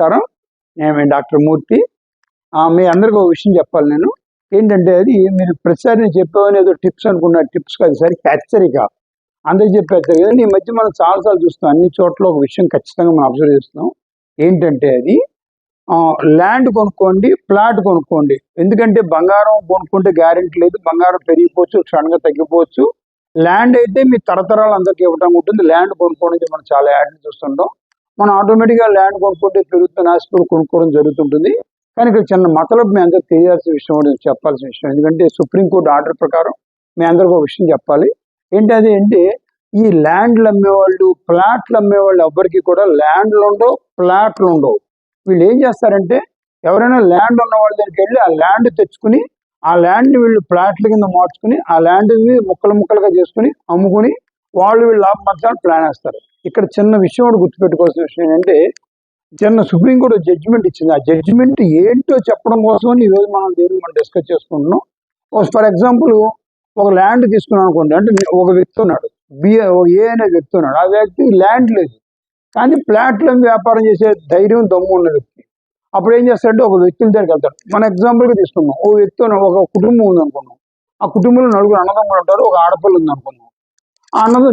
నమస్కారం. నేను డాక్టర్ మూర్తి. మీ అందరికీ ఒక విషయం చెప్పాలి నేను. ఏంటంటే అది మీరు ప్రతిసారి నేను చెప్పేవని ఏదో టిప్స్ అనుకున్న టిప్స్ కాదు సరి హెచ్చరిక. అందరికి చెప్పే హెచ్చరిక. ఈ మధ్య మనం చాలాసార్లు చూస్తాం అన్ని చోట్ల ఒక విషయం ఖచ్చితంగా మనం అబ్జర్వ్ చేస్తున్నాం. ఏంటంటే అది ల్యాండ్ కొనుక్కోండి ప్లాట్ కొనుక్కోండి. ఎందుకంటే బంగారం కొనుక్కుంటే గ్యారెంటీ లేదు. బంగారం పెరిగిపోవచ్చు క్షణంగా తగ్గిపోవచ్చు. ల్యాండ్ అయితే మీ తరతరాలు అందరికీ ఇవ్వడం ఉంటుంది. ల్యాండ్ కొనుక్కోవడం మనం చాలా యాడ్లు చూస్తుంటాం. మనం ఆటోమేటిక్గా ల్యాండ్ కొనుక్కుంటే పెరుగుతున్న ఆస్తి కొనుక్కోవడం జరుగుతుంటుంది. కానీ ఇక్కడ చిన్న మతలబు మీ అందరికి తెలియాల్సిన విషయం కూడా చెప్పాల్సిన విషయం. ఎందుకంటే సుప్రీంకోర్టు ఆర్డర్ ప్రకారం మీ అందరికి ఒక విషయం చెప్పాలి. ఏంటి అది ఏంటి ఈ ల్యాండ్లు అమ్మేవాళ్ళు ప్లాట్లు అమ్మేవాళ్ళు ఎవ్వరికి కూడా ల్యాండ్లు ఉండవు ప్లాట్లు ఉండవు. వీళ్ళు ఏం చేస్తారంటే ఎవరైనా ల్యాండ్ ఉన్న వాళ్ళ దగ్గరికి వెళ్ళి ఆ ల్యాండ్ తెచ్చుకుని ఆ ల్యాండ్ని వీళ్ళు ప్లాట్ల కింద మార్చుకుని ఆ ల్యాండ్ని ముక్కలు ముక్కలుగా చేసుకుని అమ్ముకుని వాళ్ళు వీళ్ళు లాభం పంచాలని ప్లాన్ వేస్తారు. ఇక్కడ చిన్న విషయం కూడా గుర్తుపెట్టుకోవాల్సిన విషయం ఏంటంటే చిన్న సుప్రీంకోర్టు జడ్జిమెంట్ ఇచ్చింది. ఆ జడ్జిమెంట్ ఏంటో చెప్పడం కోసం ఈరోజు మనం దీన్ని మనం డిస్కస్ చేసుకుంటున్నాం. ఫర్ ఎగ్జాంపుల్ ఒక ల్యాండ్ తీసుకున్నాను అనుకోండి. అంటే ఒక వ్యక్తి ఉన్నాడు. బి ఏ అనే వ్యక్తి ఉన్నాడు. ఆ వ్యక్తికి ల్యాండ్ లేదు. కానీ ప్లాట్ల వ్యాపారం చేసే ధైర్యం దమ్ము ఉన్న వ్యక్తి. అప్పుడు ఏం చేస్తాడంటే ఒక వ్యక్తుల దగ్గరికి వెళ్తాడు. మన ఎగ్జాంపుల్గా తీసుకున్నాం ఓ వ్యక్తి ఒక కుటుంబం ఉంది అనుకున్నాం ఆ కుటుంబంలో నలుగురు అన్నదమ్ములు ఉంటారు. ఒక ఆడపిల్ల ఉంది అనుకున్నాం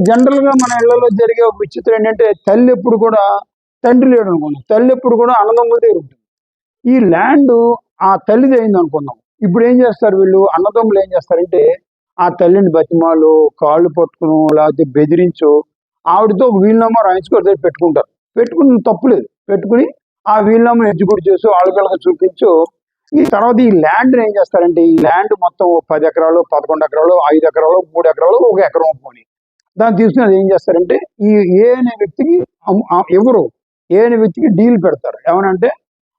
జనరల్గా మన ఇళ్ళలో జరిగే ఒక విచిత్రం ఏంటంటే తల్లి ఎప్పుడు కూడా తండ్రి లేడు అనుకున్నాం తల్లి ఎప్పుడు కూడా అన్నదమ్ముల దగ్గర ఉంటుంది. ఈ ల్యాండ్ ఆ తల్లిది అయింది అనుకున్నాం ఇప్పుడు ఏం చేస్తారు వీళ్ళు? అన్నదమ్ములు ఏం చేస్తారంటే ఆ తల్లిని బతిమాలు కాళ్ళు పట్టుకును లేకపోతే బెదిరించు ఆవిడతో ఒక వీలునామా రాయించుకొని దగ్గర పెట్టుకుంటారు. పెట్టుకుని తప్పులేదు పెట్టుకుని ఆ వీలునామాను ఎడ్జిక్యూట్ చేసి వాళ్ళకి చూపించు. ఈ తర్వాత ఈ ల్యాండ్ ఏం చేస్తారంటే ఈ ల్యాండ్ మొత్తం పది ఎకరాలు పదకొండు ఎకరాలు ఐదు ఎకరాలు మూడు ఎకరాలు ఒక ఎకరం పోని. దాన్ని తీసుకుని అది ఏం చేస్తారంటే ఈ ఏ అనే వ్యక్తికి ఎవరు ఏ అనే వ్యక్తికి డీల్ పెడతారు. ఏమనంటే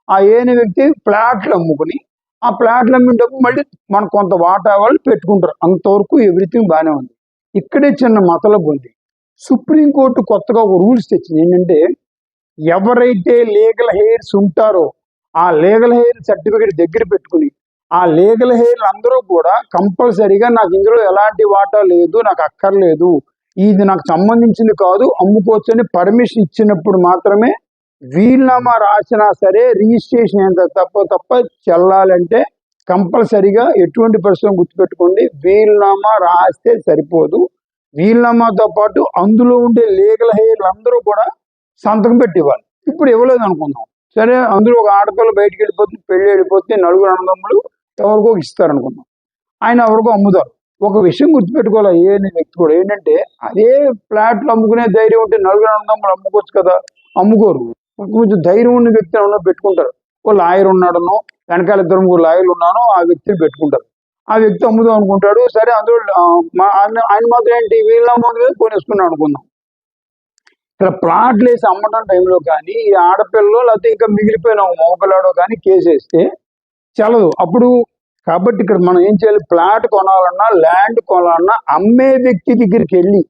ఆ ఏ అనే వ్యక్తి ప్లాట్లు అమ్ముకుని ఆ ప్లాట్లు అమ్మినప్పుడు మళ్ళీ మన కొంత వాటా వాళ్ళు పెట్టుకుంటారు. అంతవరకు ఎవ్రీథింగ్ బాగానే ఉంది. ఇక్కడే చిన్న మతలబు ఉంది. సుప్రీంకోర్టు కొత్తగా ఒక రూల్స్ తెచ్చింది. ఏంటంటే ఎవరైతే లీగల్ హెయిర్స్ ఉంటారో ఆ లీగల్ హెయిర్ సర్టిఫికేట్ దగ్గర పెట్టుకుని ఆ లీగల్ హెయిర్ అందరూ కూడా కంపల్సరీగా నాకు ఇందులో ఎలాంటి వాటా లేదు నాకు అక్కర్లేదు ఇది నాకు సంబంధించింది కాదు అమ్ముకోవచ్చు అని పర్మిషన్ ఇచ్చినప్పుడు మాత్రమే వీలునామా రాసినా సరే రిజిస్ట్రేషన్ ఎంత తప్ప తప్ప చెల్లాలంటే కంపల్సరిగా ఎటువంటి పరిస్థితులు గుర్తుపెట్టుకోండి. వీలునామా రాస్తే సరిపోదు. వీలునామాతో పాటు అందులో ఉండే లీగల్ హెయిర్లు అందరూ కూడా సంతకం పెట్టేవారు ఇప్పుడు ఇవ్వలేదు అనుకుందాం. సరే అందులో ఒక ఆడపిల్ల బయటికి వెళ్ళిపోతుంది పెళ్ళి వెళ్ళిపోతే నలుగురు అన్నదమ్ములు ఎవరికో ఇస్తారు అనుకుందాం ఆయన ఎవరికో అమ్ముతారు. ఒక విషయం గుర్తుపెట్టుకోవాలి? ఏ వ్యక్తి కూడా ఏంటంటే అదే ఫ్లాట్లు అమ్ముకునే ధైర్యం ఉంటే నలుగురు అన్నదమ్ములు అమ్ముకోవచ్చు కదా? అమ్ముకోరు. కొంచెం ధైర్యం ఉన్న వ్యక్తి ఏమన్నా పెట్టుకుంటారు. ఓ లాయర్ ఉన్నాడనో వెనకాల ఇద్దరు ముగ్గురు లాయర్లు ఉన్నానో ఆ వ్యక్తిని పెట్టుకుంటారు. ఆ వ్యక్తి అమ్ముదాం అనుకుంటాడు సరే అందులో ఆయన ఆయన మాత్రం ఏంటి వీళ్ళ ముందు కొనేసుకున్నాడు అనుకుందాం. ఇక్కడ ప్లాట్లు వేసి అమ్మడం టైంలో కానీ ఈ ఆడపిల్లలో లేకపోతే ఇంకా మిగిలిపోయిన మోకలాడో కానీ కేసు వేస్తే చల్లదు. అప్పుడు కాబట్టి ఇక్కడ మనం ఏం చేయాలి? ప్లాట్ కొనాలన్నా ల్యాండ్ కొనాలన్నా అమ్మే వ్యక్తి దగ్గరికి వెళ్ళి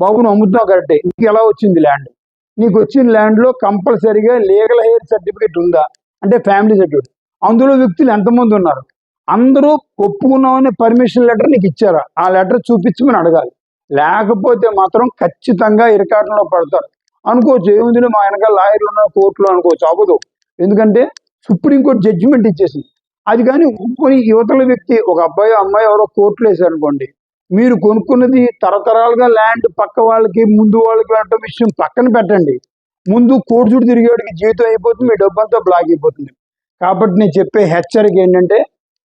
బాబు నువ్వు అమ్ముతున్నావు కరెక్టే. నీకు ఎలా వచ్చింది ల్యాండ్? నీకు వచ్చిన ల్యాండ్లో కంపల్సరీగా లీగల్ హెయిర్ సర్టిఫికేట్ ఉందా? అంటే ఫ్యామిలీ సర్టిఫికేట్. అందులో వ్యక్తులు ఎంతమంది ఉన్నారు? అందరూ ఒప్పుకున్నామని పర్మిషన్ లెటర్ నీకు ఇచ్చారా? ఆ లెటర్ చూపించమని అడగాలి. లేకపోతే మాత్రం ఖచ్చితంగా ఇరకాటంలో పడతారు. అనుకోవచ్చు ఏముంది మా వెనకాల లాయర్లు ఉన్న కోర్టులో అనుకోవచ్చు. అవ్వదు. ఎందుకంటే సుప్రీంకోర్టు జడ్జిమెంట్ ఇచ్చేసింది. అది కానీ ఒప్పుకొని యువతల వ్యక్తి ఒక అబ్బాయి అమ్మాయి ఎవరో కోర్టులో వేశారనుకోండి మీరు కొనుక్కున్నది తరతరాలుగా ల్యాండ్ పక్క వాళ్ళకి ముందు వాళ్ళకి వెళ్ళటం విషయం పక్కన పెట్టండి. ముందు కోర్టు చుట్టూ తిరిగేవాడికి జీవితం అయిపోతుంది మీ డబ్బంతా బ్లాక్ అయిపోతుంది. కాబట్టి నేను చెప్పే హెచ్చరిక ఏంటంటే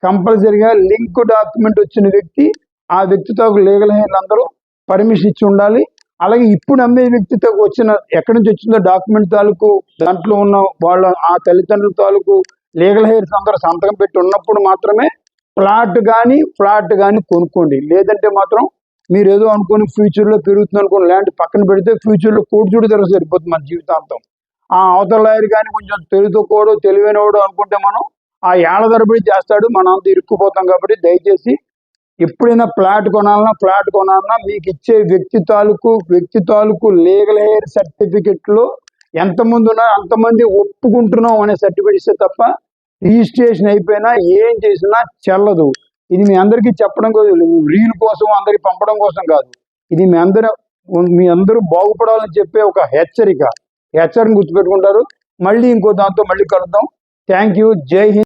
కంపల్సరిగా లింక్ డాక్యుమెంట్ వచ్చిన వ్యక్తి ఆ వ్యక్తితో లీగల్ హెయిర్లు అందరూ పర్మిషన్ ఇచ్చి ఉండాలి. అలాగే ఇప్పుడు అమ్మే వ్యక్తితో వచ్చిన ఎక్కడి నుంచి వచ్చిందో డాక్యుమెంట్ తాలూకు దాంట్లో ఉన్న వాళ్ళ ఆ తల్లిదండ్రుల తాలూకు లీగల్ హెయిర్స్ అందరూ సంతకం పెట్టి ఉన్నప్పుడు మాత్రమే ప్లాట్ కానీ ఫ్లాట్ కానీ కొనుక్కోండి. లేదంటే మాత్రం మీరు ఏదో అనుకుని ఫ్యూచర్లో పెరుగుతుంది అనుకుని ల్యాండ్ పక్కన పెడితే ఫ్యూచర్లో కోటి చూడు తెరవ సరిపోతుంది మన జీవితాంతం. ఆ అవతల లాయర్ కానీ కొంచెం తెలుసుకోడు తెలివైనవాడు అనుకుంటే మనం ఆ ఏళ్ళ ధరబడి చేస్తాడు మనం అంత ఇరుక్కుపోతాం కాబట్టి దయచేసి ఎప్పుడైనా ప్లాట్ కొనాలన్నా ఫ్లాట్ కొనాలన్నా మీకు ఇచ్చే వ్యక్తి తాలూకు వ్యక్తి తాలూకు లీగల్ హెయిర్ సర్టిఫికెట్లో ఎంతమంది ఉన్నారు అంతమంది ఒప్పుకుంటున్నాం అనే సర్టిఫికేట్ ఇస్తే తప్ప రిజిస్ట్రేషన్ అయిపోయినా ఏం చేసినా చెల్లదు. ఇది మీ అందరికీ చెప్పడం కాదు రీల్ కోసం అందరికి పంపడం కోసం కాదు. ఇది మీ అందరూ మీ అందరూ బాగుపడాలని చెప్పే ఒక హెచ్చరిక. హెచ్చరిక గుర్తుపెట్టుకుంటారు. మళ్ళీ ఇంకో దాంతో మళ్ళీ కలుద్దాం. థ్యాంక్ యూ జై హింద్.